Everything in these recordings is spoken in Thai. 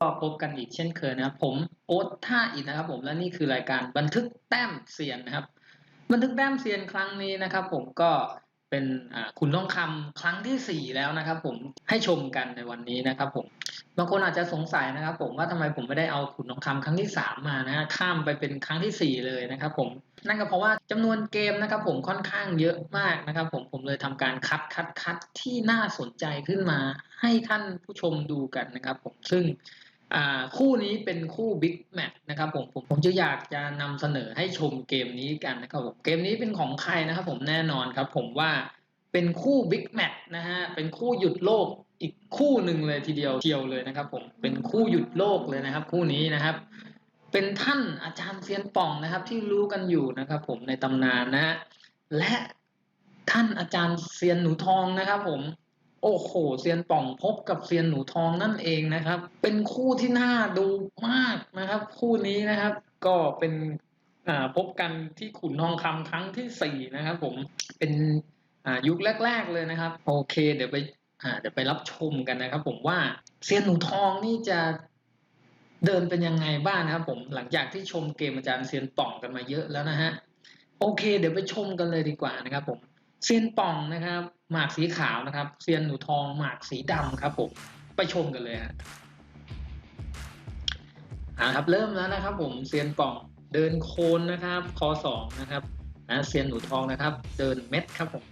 ก็พบกันอีกเช่นเคยนะครับ ผมโอ๊ตท่าอีกนะครับ ผมและนี่คือรายการบันทึกแต้มเซียนนะครับ บันทึกแต้มเซียนครั้งนี้นะครับ ผมก็เป็นอ่าขุนทองคำครั้งที่สี่แล้วนะครับ ผมให้ชมกันในวันนี้นะครับ ผมบางคนอาจจะสงสัยนะครับ ผมว่าทำไมผมไม่ได้เอาขุนทองคำครั้งที่สามมานะข้ามไปเป็นครั้งที่สี่เลยนะครับ ผมนั่นก็เพราะว่าจำนวนเกมนะครับ ผมค่อนข้างเยอะมากนะครับ ผมผมเลยทำการคัดคัดคัดที่น่าสนใจขึ้นมาให้ท่านผู้ชมดูกันนะครับ ผมซึ่ง คู่นี้เป็นคู่บิ๊กแมตช์นะครับผมผมผมจะอยากจะนำเสนอให้ชมเกมนี้กันนะครับผมเกมนี้เป็นของใครนะครับผมแน่นอนครับ ผมว่าเป็นคู่บิ๊กแมตช์นะฮะเป็นคู่หยุดโลกอีกคู่หนึ่งเลยทีเดียวเทียวเลยนะครับ ผมเป็นคู่หยุดโลกเลยนะครับ คู่นี้นะครับ เป็นท่านอาจารย์เซียนป่องนะครับ ที่รู้กันอยู่นะครับ ผมในตำนานนะฮะและท่านอาจารย์เซียนหนูทองนะครับ ผม โอ้โหเซียนป่องพบกับเซียนหนูทองนั่นเองนะครับ เป็นคู่ที่น่าดูมากนะครับ คู่นี้นะครับ ก็เป็นพบกันที่ขุนทองคำครั้งที่สี่นะครับ ผมเป็นยุคแรก ๆเลยนะครับ โอเค เดี๋ยวไปเดี๋ยวไปรับชมกันนะครับ ผมว่าเซียนหนูทองนี่จะเดินเป็นยังไงบ้างนะครับ ผมหลังจากที่ชมเกมอาจารย์เซียนป่องกันมาเยอะแล้วนะฮะโอเค เดี๋ยวไปชมกันเลยดีกว่านะครับ ผม เซียนป่องนะครับ หมากสีขาวนะครับ เซียนหนูทองหมากสีดำครับผมไปชมกันเลยฮะอ่าครับเริ่มแล้วนะครับ ผมเซียนป่องเดินโคนนะครับคอสองนะครับนะเซียนหนูทองนะครับ เดินเม็ดครับผม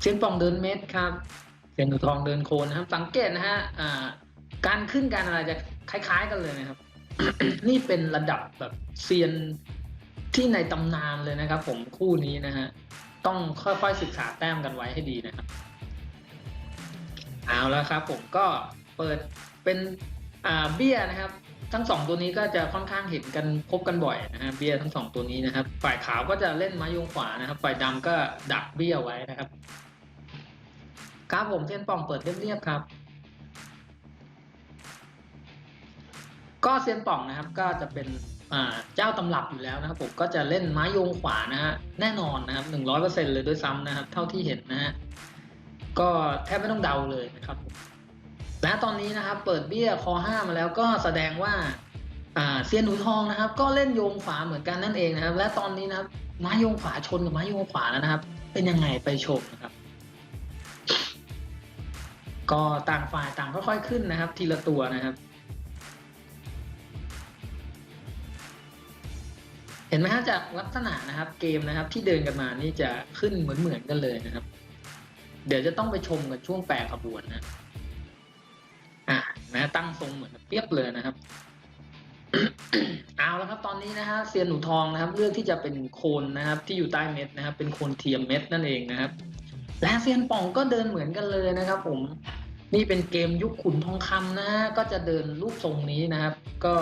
เซียนป่องเดินเม็ดครับ เซียนหนูทองเดินโคนนะครับ สังเกตนะฮะอ่าการขึ้นการอะไรจะคล้าย ๆ กันเลยนะครับ นี่เป็นระดับแบบเซียน ที่ในตำนานเลยนะครับ ผมคู่นี้นะฮะต้องค่อยๆศึกษาแต้มกันไว้ให้ดีนะครับ เอาแล้วครับ ผมก็เปิดเป็นอ่าเบี้ยนะครับ ทั้งสองตัวนี้ก็จะค่อนข้างเห็นกันพบกันบ่อยนะฮะเบี้ยทั้งสองตัวนี้นะครับ ฝ่ายขาวก็จะเล่นไม้ยงขวานะครับ ฝ่ายดำก็ดักเบี้ยไว้นะครับครับผมเส้นป่องเปิดเรียบๆครับ ก็เซียนป่องนะครับก็จะเป็น เจ้าตำรับอยู่แล้วนะครับผมก็จะเล่นไม้โยงขวานะฮะแน่นอนนะครับหนึ่งร้อยเปอร์เซ็นเลยด้วยซ้ำนะครับ เท่าที่เห็นนะฮะก็แทบไม่ต้องเดาเลยนะครับและตอนนี้นะครับ เปิดเบี้ยคอห้ามาแล้วก็แสดงว่าเซียนหนูทองนะครับ ก็เล่นโยงขวาเหมือนกันนั่นเองนะครับ และตอนนี้นะครับไม้โยงขวาชนกับไม้โยงขวาแล้วนะครับ เป็นยังไงไปชมนะครับ ก็ต่างฝ่ายต่างค่อยๆขึ้นนะครับ ทีละตัวนะครับ ห็นไหมฮะจากลักษณะนะครับเกมนะครับที่เดินกันมานี่จะขึ้นเหมือนเหมือนกันเลยนะครับ เดี๋ยวจะต้องไปชมกันช่วงแปรขบวนนะอ่านะตั้งทรงเหมือนเปียบเลยนะครับเอาแล้วครับตอนนี้นะฮะเซียนหนูทองนะครับ เลือกที่จะเป็นโคนนะครับ ที่อยู่ใต้เม็ดนะครับ เป็นโคนเทียมเม็ดนั่นเองนะครับ และเซียนป่องก็เดินเหมือนกันเลยนะครับ ผมนี่เป็นเกมยุคขุนทองคำนะฮะก็จะเดินรูปทรงนี้นะครับ ก็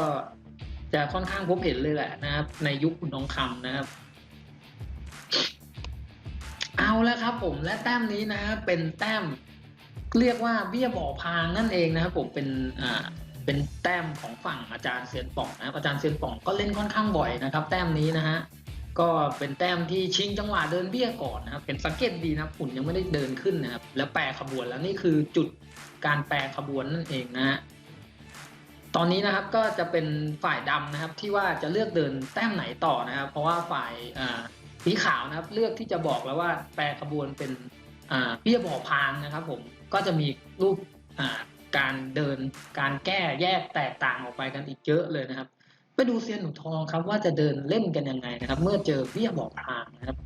จะค่อนข้างพบเห็นเลยแหละนะครับ ในยุคขุนทองคำนะครับ เอาแล้วครับ ผมและแต้มนี้นะฮะเป็นแต้มเรียกว่าเบี้ยบ่อพางนั่นเองนะครับผมเป็นอ่าเป็นแต้มของฝั่งอาจารย์เซียนป่องนะครับอาจารย์เซียนป่องก็เล่นค่อนข้างบ่อยนะครับ แต้มนี้นะฮะก็เป็นแต้มที่ชิงจังหวะเดินเบี้ยก่อนนะครับ เป็นสังเกตดีนะครับหุ่นยังไม่ได้เดินขึ้นนะครับ แล้วแปรขบวนแล้วนี่คือจุดการแปรขบวนนั่นเองนะฮะ ตอนนี้นะครับก็จะเป็นฝ่ายดำนะครับที่ว่าจะเลือกเดินแต้มไหนต่อนะครับ เพราะว่าฝ่ายสีขาวนะครับ เลือกที่จะบอกแล้วว่าแปรขบวนเป็นอ่าเบี้ยบ่อพางนะครับผมก็จะมีรูปการเดินการแก้แยกแตกต่างออกไปกันอีกเยอะเลยนะครับ ไปดูเซียนหนูทองครับว่าจะเดินเล่นกันยังไงนะครับ เมื่อเจอเบี้ยบ่อพางนะครับ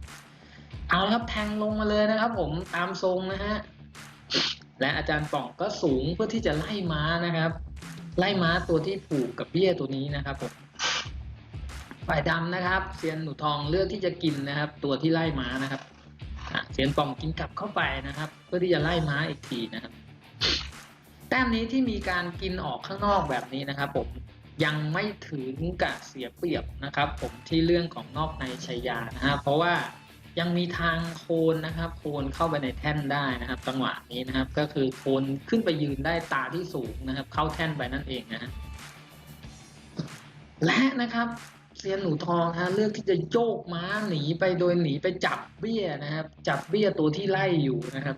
เอาละครับแทงลงมาเลยนะครับ ผมตามทรงนะฮะและอาจารย์ป่องก็สูงเพื่อที่จะไล่ม้านะครับ ไล่ม้าตัวที่ผูกกับเบี้ยตัวนี้นะครับผมฝ่ายดำนะครับเซียนหนูทองเลือกที่จะกินนะครับ ตัวที่ไล่ม้านะครับเซียนปองกินกลับเข้าไปนะครับ เพื่อที่จะไล่ม้าอีกทีนะครับ แต้มนี้ที่มีการกินออกข้างนอกแบบนี้นะครับ ผมยังไม่ถึงกับเสียเปรียบนะครับ ผมที่เรื่องของนอกในชัยยานะฮะเพราะว่า ยังมีทางโคนนะครับ โคนเข้าไปในแท่นได้นะครับจังหวะนี้นะครับ ก็คือโคนขึ้นไปยืนได้ตาที่สูงนะครับ เข้าแท่นไปนั่นเองนะ และนะครับเซียนหนูทองฮะเลือกที่จะโยกม้าหนีไปโดยหนีไปจับเบี้ยนะครับ จับเบี้ยตัวที่ไล่อยู่นะครับ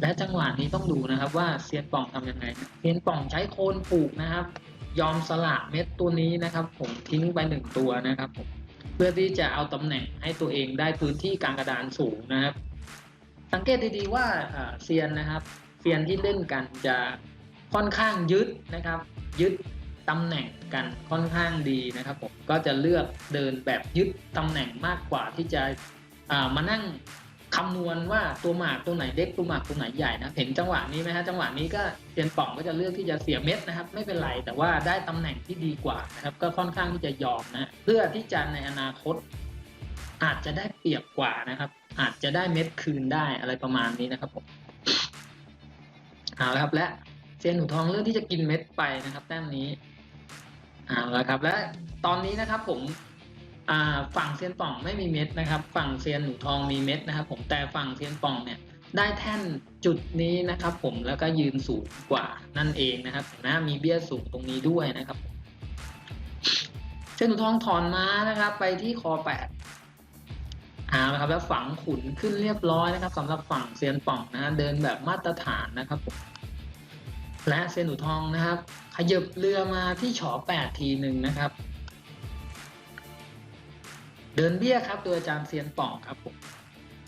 และจังหวะนี้ต้องดูนะครับ ว่าเซียนป่องทำยังไงเซียนป่องใช้โคนปลูกนะครับ ยอมสละเม็ดตัวนี้นะครับ ผมทิ้งไปหนึ่งตัวนะครับผม พื่อที่จะเอาตำแหน่งให้ตัวเองได้พื้นที่กลางกระดานสูงนะครับ สังเกตดีๆว่าเซียนนะครับเซียนที่เล่นกันจะค่อนข้างยึดนะครับ ยึดตำแหน่งกันค่อนข้างดีนะครับผมก็จะเลือกเดินแบบยึดตำแหน่งมากกว่าที่จะมานั่ง คำนวณว่าตัวหมากตัวไหนเล็กตัวหมากตัวไหนใหญ่นะเห็นจังหวะนี้ไหมฮะจังหวะนี้ก็เซียนป่องก็จะเลือกที่จะเสียเม็ดนะครับ ไม่เป็นไรแต่ว่าได้ตำแหน่งที่ดีกว่านะครับก็ค่อนข้างที่จะยอมนะเพื่อที่จะในอนาคต อาจจะได้เปรียบกว่านะครับ อาจจะได้เม็ดคืนได้อะไรประมาณนี้นะครับผมเอาละครับและเซียนหนูทองเลือกที่จะกินเม็ดไปนะครับ แต้มนี้เอาละครับ และตอนนี้นะครับผม ฝั่งเซียนป่องไม่มีเม็ดนะครับ ฝั่งเซียนหนูทองมีเม็ดนะครับ ผมแต่ฝั่งเซียนป่องเนี่ยได้แท่นจุดนี้นะครับ ผมแล้วก็ยืนสูงกว่านั่นเองนะครับห็นะมีเบี้ยสูงตรงนี้ด้วยนะครับเซียนหนูทองถอนม้านะครับ ไปที่คอแปดเอาละครับแล้วฝังขุนขึ้นเรียบร้อยนะครับสำหรับฝั่งเซียนป่องนะฮะเดินแบบมาตรฐานนะครับผมและเซียนหนูทองนะครับ ขยับเรือมาที่ฉอแปดทีหนึ่งนะครับ เดินเบี้ยครับโดยอาจารย์เซียนป่องครับผม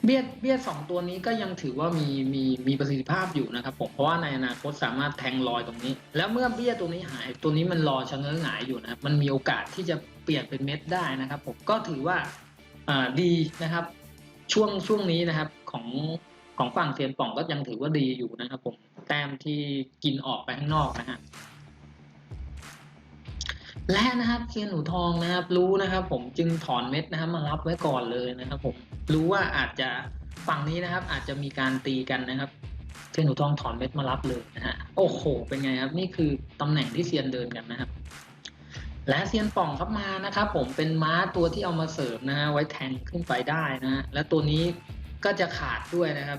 เบี้ยเบี้ยสองตัวนี้ก็ยังถือว่ามีมีมีประสิทธิภาพอยู่นะครับผมเพราะว่าในอนาคตสามารถแทงรอยตรงนี้ แล้วเมื่อเบี้ยตัวนี้หายตัวนี้มันรอชะเง้อหงายอยู่นะครับมันมีโอกาสที่จะเปลี่ยนเป็นเม็ดได้นะครับผมก็ถือว่าอ่าดีนะครับช่วงช่วงนี้นะครับของของฝั่งเซียนป่องก็ยังถือว่าดีอยู่นะครับผมแต้มที่กินออกไปข้างนอกนะฮะ และนะครับเซียนหนูทองนะครับรู้นะครับ ผมจึงถอนเม็ดนะครับมารับไว้ก่อนเลยนะครับ ผมรู้ว่าอาจจะฝั่งนี้นะครับ อาจจะมีการตีกันนะครับเซียนหนูทองถอนเม็ดมารับเลยนะฮะโอ้โห เป็นไงครับ นี่คือตำแหน่งที่เซียนเดินกันนะครับ และเซียนป่องครับมานะครับ ผมเป็นม้าตัวที่เอามาเสริมนะฮะไว้แทงขึ้นไปได้นะฮะและตัวนี้ก็จะขาดด้วยนะครับ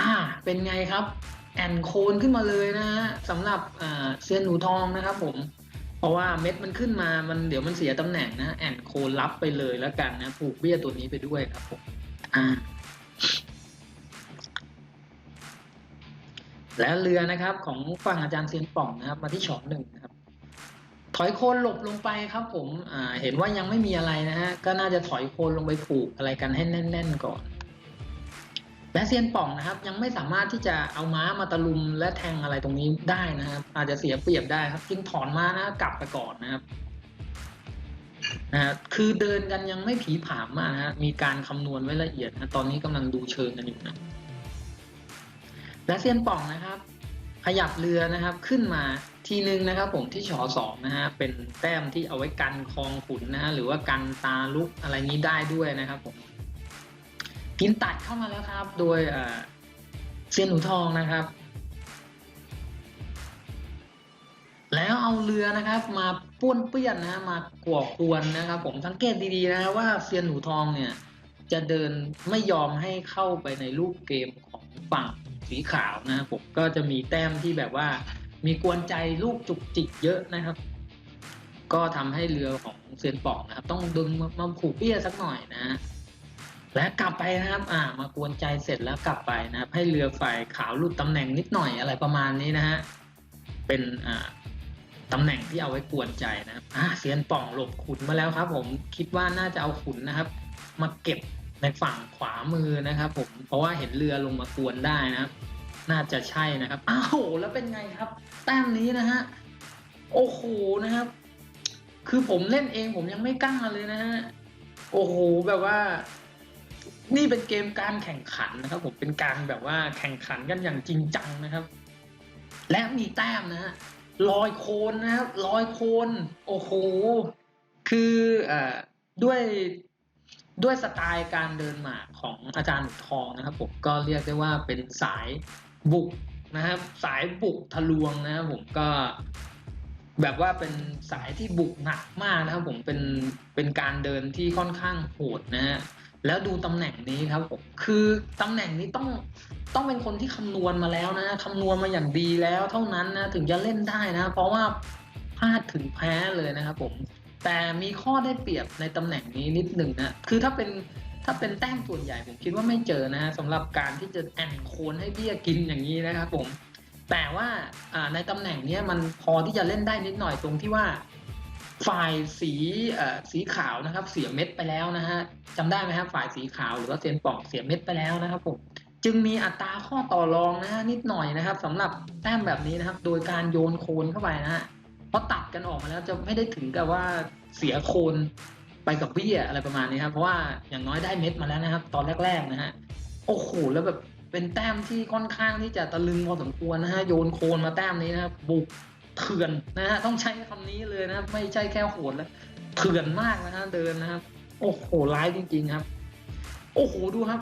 อ่า เป็นไงครับ แอนโคนขึ้นมาเลยนะฮะสำหรับเซียนหนูทองนะครับผม เพราะว่าเม็ดมันขึ้นมามันเดี๋ยวมันเสียตำแหน่งนะแอนโคนรับไปเลยแล้วกันนะผูกเบี้ยตัวนี้ไปด้วยครับผมอ่าและเรือนะครับของฝั่งอาจารย์เซียนป่องนะครับ มาที่ช็อตหนึ่งนะครับ ถอยโคนหลบลงไปครับผมเห็นว่ายังไม่มีอะไรนะฮะก็น่าจะถอยโคนลงไปผูกอะไรกันให้แน่น ๆ ก่อน และเซียนป่องนะครับ ยังไม่สามารถที่จะเอาม้ามาตะลุมและแทงอะไรตรงนี้ได้นะครับ อาจจะเสียเปรียบได้ครับจึงถอนม้านะกลับไปก่อนนะครับนะฮะคือเดินกันยังไม่ผีผามมากนะฮะมีการคำนวณไว้ละเอียดนะตอนนี้กำลังดูเชิงกันอยู่นะและเซียนป่องนะครับ ขยับเรือนะครับขึ้นมาทีนึงนะครับ ผมที่ชอสองนะฮะเป็นแต้มที่เอาไว้กันคลองขุนนะฮะหรือว่ากันตาลุกอะไรนี้ได้ด้วยนะครับผม กินตัดเข้ามาแล้วครับ โดยเซียนหนูทองนะครับ แล้วเอาเรือนะครับ มาป้วนเปี้ยนนะมาก่อควรนะครับ ผมสังเกตดีๆนะว่าเซียนหนูทองเนี่ย จะเดินไม่ยอมให้เข้าไปในรูปเกมของฝั่งสีขาวนะครับผมก็จะมีแต้มที่แบบว่า มีกวนใจลูกจุกจิกเยอะนะครับก็ทำให้เรือของเซียนป่องนะครับ ต้องดึงมามาผูกเปี้ยสักหน่อยนะ และกลับไปนะครับ อ่ามากวนใจเสร็จแล้วกลับไปนะครับ ให้เรือฝ่ายขาวหลุดตำแหน่งนิดหน่อยอะไรประมาณนี้นะฮะ เป็นอ่าตำแหน่งที่เอาไว้กวนใจนะครับอ่าเซียนป่องหลบขุนมาแล้วครับ ผมคิดว่าน่าจะเอาขุนนะครับ มาเก็บในฝั่งขวามือนะครับ ผม เพราะว่าเห็นเรือลงมากวนได้นะครับ น่าจะใช่นะครับ อ้าวแล้วเป็นไงครับ แต้มนี้นะฮะ โอ้โหนะครับ คือผมเล่นเองผมยังไม่กล้าเลยนะฮะ โอ้โหแบบว่า นี่เป็นเกมการแข่งขันนะครับผมเป็นการแบบว่าแข่งขันกันอย่างจริงจังนะครับ และมีแต้มนะฮะลอยโคนนะครับลอยโคน โอ้โห คืออ่าด้วยด้วยสไตล์การเดินหมากของอาจารย์ทองนะครับผมก็เรียกได้ว่าเป็นสายบุกนะครับ สายบุกทะลวงนะครับผมก็แบบว่าเป็นสายที่บุกหนักมากนะครับผมเป็นเป็นการเดินที่ค่อนข้างโหดนะฮะ แล้วดูตำแหน่งนี้ครับผมคือตำแหน่งนี้ต้องต้องเป็นคนที่คำนวณมาแล้วนะคำนวณมาอย่างดีแล้วเท่านั้นนะถึงจะเล่นได้นะ เพราะว่าพลาดถึงแพ้เลยนะครับผมแต่มีข้อได้เปรียบในตำแหน่งนี้นิดหนึ่งนะคือถ้าเป็นถ้าเป็นแต้มส่วนใหญ่ผมคิดว่าไม่เจอนะฮะสำหรับการที่จะแอนโคนให้เบี้ยกินอย่างนี้นะครับผมแต่ว่าในตำแหน่งนี้มันพอที่จะเล่นได้นิดหน่อยตรงที่ว่า ฝ่ายสีสีขาวนะครับเสียเม็ดไปแล้วนะฮะจำได้ไหมครับฝ่ายสีขาวหรือว่าเซียนป่องเสียเม็ดไปแล้วนะครับผมจึงมีอัตราข้อต่อรองนะฮะนิดหน่อยนะครับสำหรับแต้มแบบนี้นะครับ โดยการโยนโคนเข้าไปนะฮะเพราะตัดกันออกมาแล้วจะไม่ได้ถึงกับว่าเสียโคนไปกับเบี้ยอะไรประมาณนี้ครับเพราะว่าอย่างน้อยได้เม็ดมาแล้วนะครับ ตอนแรก ๆนะฮะโอ้โหแล้วแบบเป็นแต้มที่ค่อนข้างที่จะตะลึงพอสมควรนะฮะโยนโคนมาแต้มนี้นะครับบุก เถื่อนนะฮะต้องใช้คำนี้เลยนะไม่ใช่แค่โหดแล้วเถื่อนมากนะฮะเดินนะครับ โอ้โหร้ายจริง ๆครับ โอ้โหดูครับ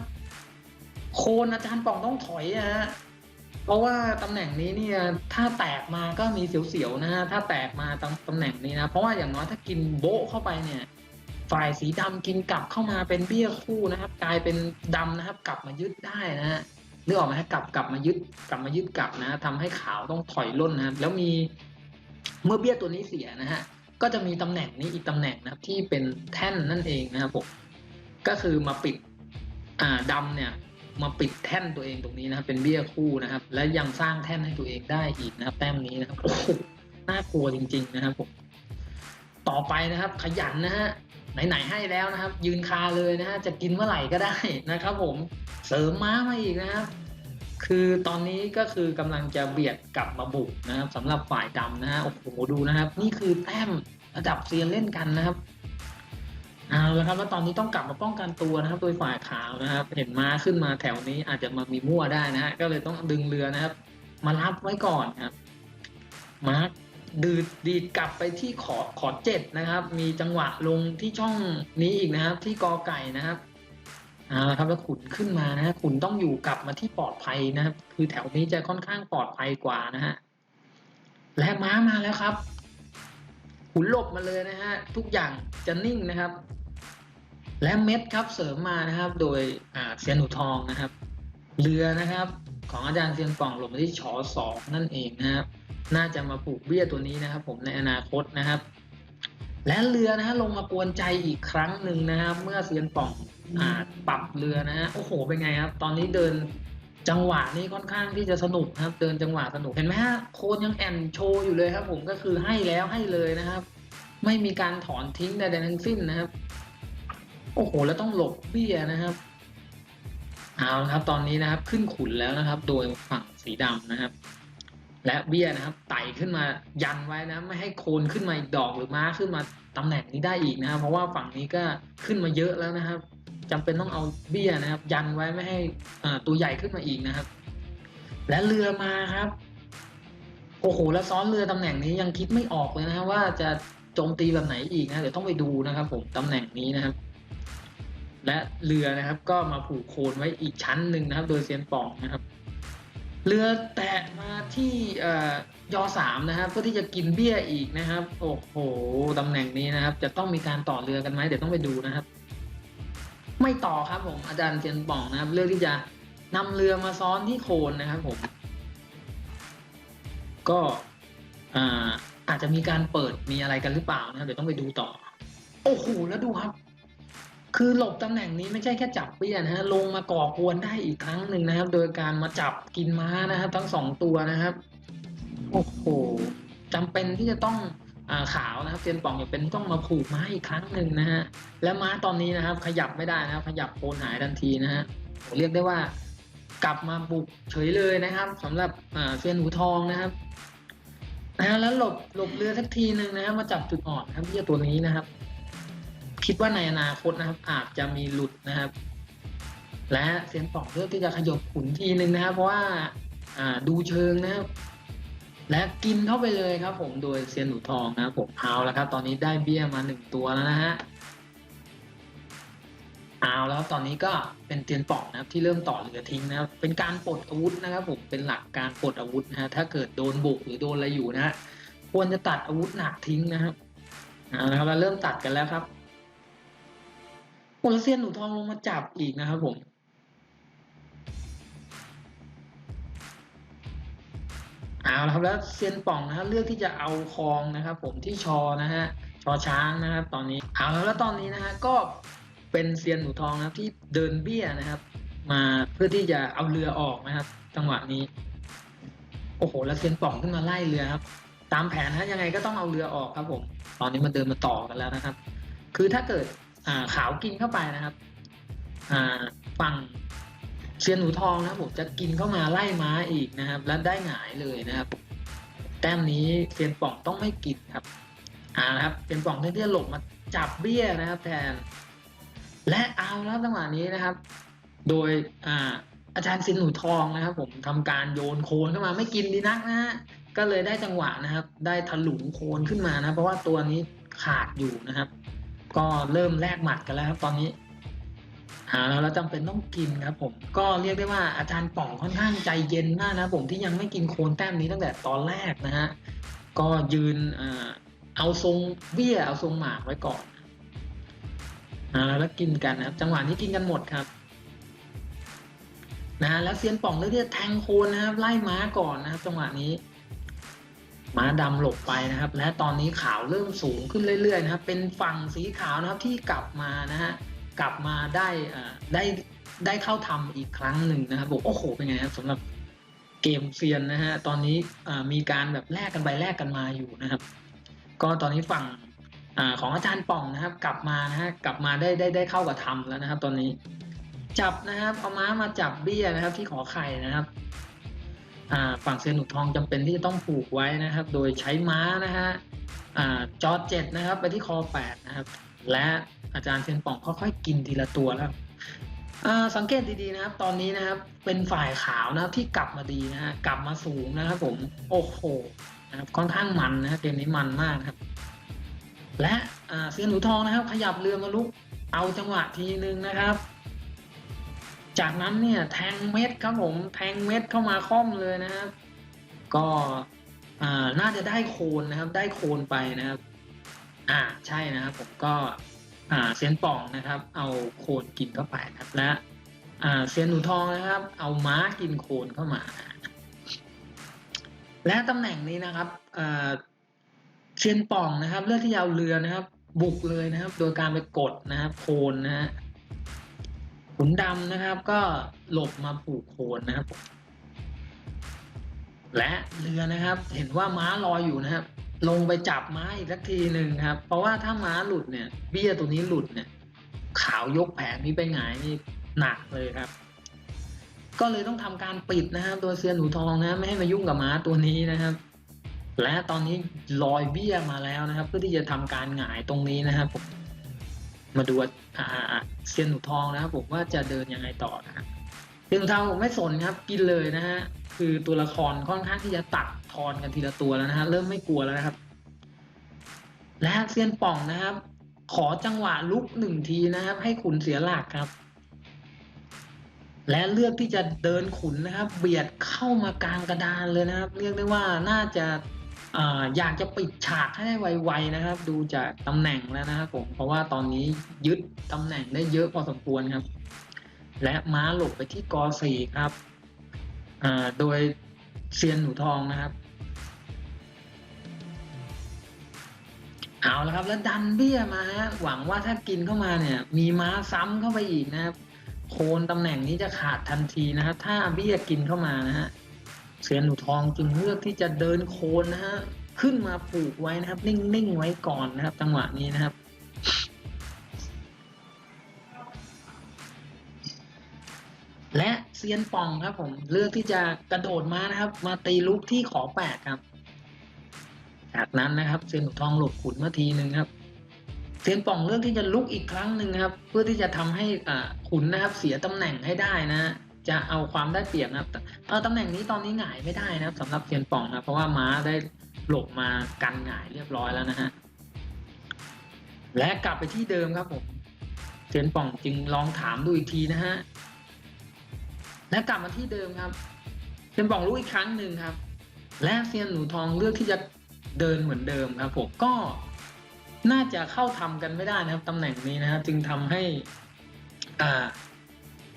โคนอาจารย์ป่องต้องถอยอะฮะเพราะว่าตำแหน่งนี้เนี่ยถ้าแตกมาก็มีเสียวๆนะฮะถ้าแตกมาตำตำแหน่งนี้นะเพราะว่าอย่างน้อยถ้ากินโบะเข้าไปเนี่ย ฝ่ายสีดำกินกลับเข้ามาเป็นเบี้ยคู่นะครับ กลายเป็นดำนะครับ กลับมายึดได้นะฮะ นึกออกไหมฮะกลับกลับมายึดกลับมายึดกลับนะทำให้ขาวต้องถอยล่นนะครับ แล้วมีเมื่อเบี้ยตัวนี้เสียนะฮะก็จะมีตำแหน่งนี้อีกตำแหน่งนะครับที่เป็นแท่นนั่นเองนะครับผมก็คือมาปิดอ่าดำเนี่ยมาปิดแท่นตัวเองตรงนี้นะครับ เป็นเบี้ยคู่นะครับ และยังสร้างแท่นให้ตัวเองได้อีกนะครับ แต้มนี้นะครับโอ้โหน่ากลัวจริง ๆ นะครับผมต่อไปนะครับ ขยันนะฮะ ไหนๆให้แล้วนะครับ ยืนคาเลยนะฮะจะกินเมื่อไหร่ก็ได้นะครับผมเสริมม้ามาอีกนะครับคือตอนนี้ก็คือกำลังจะเบียดกลับมาบุกนะครับสำหรับฝ่ายดำนะฮะโอ้โหดูนะครับ นี่คือแต้มระดับเซียนเล่นกันนะครับเอาละครับแล้วตอนนี้ต้องกลับมาป้องกันตัวนะครับ โดยฝ่ายขาวนะครับ เห็นม้าขึ้นมาแถวนี้อาจจะมามีมั่วได้นะฮะก็เลยต้องดึงเรือนะครับ มารับไว้ก่อนครับม้า ดืดดีดกลับไปที่ขอขอเจ็ดนะครับ มีจังหวะลงที่ช่องนี้อีกนะครับ ที่กอไก่นะครับเอาครับแล้วขุนขึ้นมานะฮะขุนต้องอยู่กลับมาที่ปลอดภัยนะครับ คือแถวนี้จะค่อนข้างปลอดภัยกว่านะฮะและม้ามาแล้วครับขุนหลบมาเลยนะฮะทุกอย่างจะนิ่งนะครับ และเม็ดครับเสริมมานะครับ โดยอ่าเซียนหนูทองนะครับ เรือนะครับ ของอาจารย์เซียนป่องหลบมาที่ชอสองนั่นเองนะครับ น่าจะมาปลูกเบี้ยตัวนี้นะครับ ผมในอนาคตนะครับ และเรือนะฮะลงมากวนใจอีกครั้งหนึ่งนะครับเมื่อเซียนป่องอ่าปรับเรือนะฮะโอ้โหเป็นไงครับ ตอนนี้เดินจังหวะนี้ค่อนข้างที่จะสนุกนะครับ เดินจังหวะสนุกเห็นไหมฮะโคนยังแอนโชว์อยู่เลยครับ ผมก็คือให้แล้วให้เลยนะครับ ไม่มีการถอนทิ้งใดๆทั้งสิ้นนะครับ โอ้โห แล้วต้องหลบเบี้ยนะครับเอาละครับ ตอนนี้นะครับ ขึ้นขุนแล้วนะครับ โดยฝั่งสีดำนะครับ และเบี้ยนะครับไต่ขึ้นมายันไว้นะไม่ให้โคนขึ้นมาอีกดอกหรือม้าขึ้นมาตำแหน่งนี้ได้อีกนะครับ เพราะว่าฝั่งนี้ก็ขึ้นมาเยอะแล้วนะครับจำเป็นต้องเอาเบี้ยนะครับ ยันไว้ไม่ให้ตัวใหญ่ขึ้นมาอีกนะครับ และเรือมาครับโอ้โหแล้วซ้อนเรือตำแหน่งนี้ยังคิดไม่ออกเลยนะครับว่าจะโจมตีแบบไหนอีกนะเดี๋ยวต้องไปดูนะครับ ผมตำแหน่งนี้นะครับ และเรือนะครับก็มาผูกโคนไว้อีกชั้นหนึ่งนะครับ โดยเซียนป่องนะครับ เรือแตะมาที่ยอสามนะครับเพื่อที่จะกินเบี้ยอีกนะครับ โอ้โหตำแหน่งนี้นะครับ จะต้องมีการต่อเรือกันไหมเดี๋ยวต้องไปดูนะครับ ไม่ต่อครับผมอาจารย์เซียนป่องนะครับ เลือกที่จะนำเรือมาซ้อนที่โคนนะครับผม ก็อาอาจจะมีการเปิดมีอะไรกันหรือเปล่านะครับ เดี๋ยวต้องไปดูต่อ โอ้โหแล้วดูครับ คือหลบตำแหน่งนี้ไม่ใช่แค่จับเปี้ยนะฮะลงมาก่อกวนได้อีกครั้งหนึ่งนะครับ โดยการมาจับกินม้านะครับ ทั้งสองตัวนะครับโอ้โหจำเป็นที่จะต้องอขาวนะครับเซียนป่องจำเป็นต้องมาผูกม้าอีกครั้งหนึ่งนะฮะและม้าตอนนี้นะครับ ขยับไม่ได้นะครับ ขยับโคนหายทันทีนะฮะเรียกได้ว่ากลับมาบุกเฉยเลยนะครับสำหรับเซียนหูทองนะครับนะฮะแล้วหลบหลบเรือสักทีหนึ่งนะครับมาจับจุดอ่อนนะครับเบี้ยตัวนี้นะครับ คิดว่าในอนาคตนะครับ อาจจะมีหลุดนะครับ และเซียนป่องเลือกที่จะขยบขุนทีหนึ่งนะครับ เพราะว่าอ่าดูเชิงนะครับ และกินเข้าไปเลยครับ ผมโดยเซียนหนูทองนะครับผมเอาแล้วครับ ตอนนี้ได้เบี้ยมาหนึ่งตัวแล้วนะฮะเอาแล้วครับตอนนี้ก็เป็นเตียนป่องนะครับที่เริ่มต่อเรือทิ้งนะครับ เป็นการปลดอาวุธนะครับผมเป็นหลักการปลดอาวุธนะฮะถ้าเกิดโดนบุกหรือโดนอะไรอยู่นะฮะควรจะตัดอาวุธหนักทิ้งนะครับเอาละครับเราเริ่มตัดกันแล้วครับ โอลเซียนหนูทองลงมาจับอีกนะครับผมเอาละครับแล้วเซียนป่องนะครับเลือกที่จะเอาคองนะครับ ผมที่ชอนะฮะชอช้างนะครับ ตอนนี้เอาแล้วแล้วตอนนี้นะฮะก็เป็นเซียนหนูทองนะครับที่เดินเบี้ยนะครับ มาเพื่อที่จะเอาเรือออกนะครับ จังหวะนี้ โอ้โหแล้วเซียนป่องขึ้นมาไล่เรือครับ ตามแผนนะยังไงก็ต้องเอาเรือออกครับผม ตอนนี้มันเดินมาต่อกันแล้วนะครับ คือถ้าเกิด ขาวกินเข้าไปนะครับฝั่งเซียนหนูทองนะครับผมจะกินเข้ามาไล่ม้าอีกนะครับ แล้วได้หงายเลยนะครับ แต้มนี้เซียนป่องต้องไม่กินครับอ่านะครับเซียนป่องเที่จะหลบมาจับเบี้ยนะครับ แทน และเอาแล้วจังหวะนี้นะครับ โดยอ่าอาจารย์ซินหนูทองนะครับ ผมทำการโยนโคนเข้ามาไม่กินดีนักนะฮะก็เลยได้จังหวะนะครับ ได้ถลุงโคนขึ้นมานะ เพราะว่าตัวนี้ขาดอยู่นะครับ ก็เริ่มแลกหมัดกันแล้วครับตอนนี้หาแล้วเราจำเป็นต้องกินครับผมก็เรียกได้ว่าอาจารย์ป่องค่อนข้างใจเย็นมากนะผมที่ยังไม่กินโคนแต้มนี้ตั้งแต่ตอนแรกนะฮะก็ยืนเอาทรงเบี้ยเอาทรงหมากไว้ก่อนอ่าแล้วกินกันนะครับจังหวะนี้กินกันหมดครับนะฮะแล้วเซียนป่องเลือกที่จะแทงโคนนะครับไล่ม้าก่อนนะครับจังหวะนี้ ม้าดำหลบไปนะครับ และตอนนี้ขาวเริ่มสูงขึ้นเรื่อยๆนะครับ เป็นฝั่งสีขาวนะครับที่กลับมานะฮะกลับมาได้ได้ได้เข้าทำอีกครั้งหนึ่งนะครับผมโอ้โหเป็นไงครับสำหรับเกมเซียนนะฮะตอนนี้มีการแบบแลกกันไปแลกกันมาอยู่นะครับ ก็ตอนนี้ฝั่งอของอาจารย์ป่องนะครับ กลับมานะฮะกลับมาได้ได้ได้เข้ากับทำแล้วนะครับ ตอนนี้จับนะครับเอาม้ามาจับเบี้ยนะครับ ที่ขอไข่นะครับ ฝั่งเซียนหนุทองจำเป็นที่จะต้องผูกไว้นะครับ โดยใช้ม้านะฮะจอเจ็ดนะครับ ไปที่คอแปดนะครับ และอาจารย์เซียนป่องค่อยๆกินทีละตัวแล้วสังเกตดีๆนะครับ ตอนนี้นะครับเป็นฝ่ายขาวนะครับที่กลับมาดีนะฮะกลับมาสูงนะครับผมโอ้โหนะครับค่อนข้างมันนะครับเกมนี้มันมากครับ และเซียนหนูทองนะครับ ขยับเรือมาลุกเอาจังหวะทีนึงนะครับ จากนั้นเนี่ยแทงเม็ดครับผมแทงเม็ดเข้ามาค่อมเลยนะครับ ก็น่าจะได้โคนนะครับ ได้โคนไปนะครับ อ่าใช่นะครับผมก็เซียนป่องนะครับ เอาโคนกินเข้าไปนะครับและเซียนหนูทองนะครับ เอาม้ากินโคนเข้ามา และตำแหน่งนี้นะครับเซียนป่องนะครับ เลือกที่จะเอาเรือนะครับ บุกเลยนะครับ โดยการไปกดนะครับ โคนนะฮะ ขุนดำนะครับ ก็หลบมาผูกโคนนะครับ และเรือนะครับ เห็นว่าม้าลอยอยู่นะครับ ลงไปจับม้าอีกสักทีหนึ่งครับ เพราะว่าถ้าม้าหลุดเนี่ย เบี้ยตัวนี้หลุดเนี่ย ขาวยกแผงนี้ไปหงายนี่หนักเลยครับ ก็เลยต้องทำการปิดนะครับ ตัวเซียนหนูทองนะ ไม่ให้มายุ่งกับม้าตัวนี้นะครับ และตอนนี้ลอยเบี้ยมาแล้วนะครับ เพื่อที่จะทำการหงายตรงนี้นะครับผม มาดูอ่าเซียนหนูทองนะครับผมว่าจะเดินยังไงต่อนะครับเซียนหนูทองผมไม่สนครับ กินเลยนะฮะคือตัวละครค่อนข้างที่จะตัดทอนกันทีละตัวแล้วนะฮะเริ่มไม่กลัวแล้วนะครับ และเซียนป่องนะครับ ขอจังหวะลุกหนึ่งทีนะครับ ให้ขุนเสียหลักครับ และเลือกที่จะเดินขุนนะครับ เบียดเข้ามากลางกระดานเลยนะครับ เรียกได้ว่าน่าจะ อยากจะปิดฉากให้ได้ไวๆนะครับ ดูจากตำแหน่งแล้วนะครับผมเพราะว่าตอนนี้ยึดตำแหน่งได้เยอะพอสมควรครับ และม้าหลบไปที่กอสี่ครับโดยเซียนหนูทองนะครับเอาแล้วครับ แล้วดันเบี้ยมาฮะหวังว่าถ้ากินเข้ามาเนี่ย มีม้าซ้ำเข้าไปอีกนะครับ โคนตำแหน่งนี้จะขาดทันทีนะครับ ถ้าเบี้ยกินเข้ามานะฮะ เซียนหนูทองจึงเลือกที่จะเดินโคนนะฮะขึ้นมาผูกไว้นะครับ นิ่งๆไว้ก่อนนะครับ จังหวะนี้นะครับและเซียนป่องครับผมเลือกที่จะกระโดดมานะครับ มาตีลุกที่ขอแปดครับ จากนั้นนะครับเซียนหนูทองหลบขุนมาทีหนึ่งครับเซียนป่องเลือกที่จะลุกอีกครั้งหนึ่งครับ เพื่อที่จะทำให้อ่าขุนนะครับ เสียตำแหน่งให้ได้นะ จะเอาความได้เปรียบนะครับเออตำแหน่งนี้ตอนนี้หงายไม่ได้นะครับสำหรับเซียนป่องนะเพราะว่าม้าได้หลบมากันหงายเรียบร้อยแล้วนะฮะและกลับไปที่เดิมครับผมเซียนป่องจึงลองถามดูอีกทีนะฮะและกลับมาที่เดิมครับเซียนป่องลุกอีกครั้งหนึ่งครับ และเซียนหนูทองเลือกที่จะเดินเหมือนเดิมครับผมก็น่าจะเข้าทำกันไม่ได้นะครับตำแหน่งนี้นะครับจึงทำให้อ่า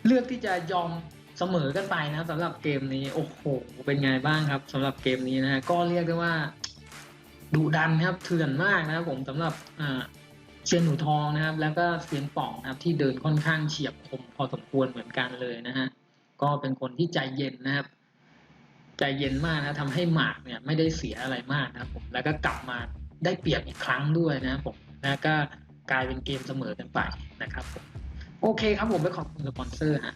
เลือกที่จะยอม เสมอกันไปนะครับสำหรับเกมนี้โอ้โหเป็นไงบ้างครับสำหรับเกมนี้นะฮะก็เรียกได้ว่าดุดันครับเถื่อนมากนะครับผมสำหรับอ่าเซียนหนูทองนะครับ แล้วก็เซียนป่องนะครับ ที่เดินค่อนข้างเฉียบคมพอสมควรเหมือนกันเลยนะฮะก็เป็นคนที่ใจเย็นนะครับ ใจเย็นมากนะทำให้หมากเนี่ยไม่ได้เสียอะไรมากนะครับผมแล้วก็กลับมาได้เปรียบอีกครั้งด้วยนะครับผมแล้วก็กลายเป็นเกมเสมอกันไปนะครับผมโอเคครับผมไปขอบคุณสปอนเซอร์ฮะ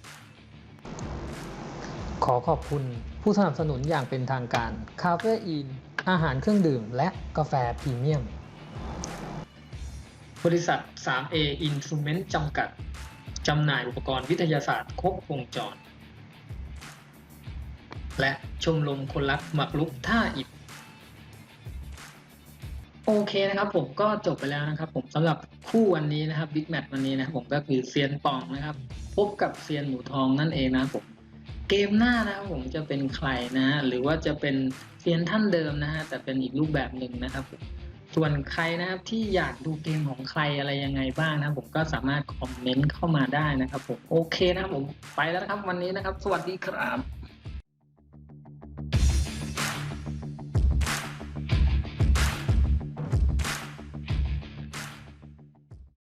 ขอขอบคุณผู้สนับสนุนอย่างเป็นทางการ คาเฟอีน อาหารเครื่องดื่ม และกาแฟพรีเมียม บริษัท 3A Instrument จำกัด จำหน่ายอุปกรณ์วิทยาศาสตร์ครบวงจร และชมรมคนรักหมักลุกท่าอิฐโอเคนะครับผมก็จบไปแล้วนะครับผมสำหรับคู่วันนี้นะครับบิ๊กแมตช์วันนี้นะครับผมก็คือเซียนปองนะครับ พบกับเซียนหมูทองนั่นเองนะผมเกมหน้านะครับผมจะเป็นใครนะฮะหรือว่าจะเป็นเซียนท่านเดิมนะฮะแต่เป็นอีกรูปแบบหนึ่งนะครับผมส่วนใครนะครับที่อยากดูเกมของใครอะไรยังไงบ้างนะผมก็สามารถคอมเมนต์เข้ามาได้นะครับผมโอเคนะครับผมไปแล้วนะครับวันนี้นะครับ สวัสดีครับ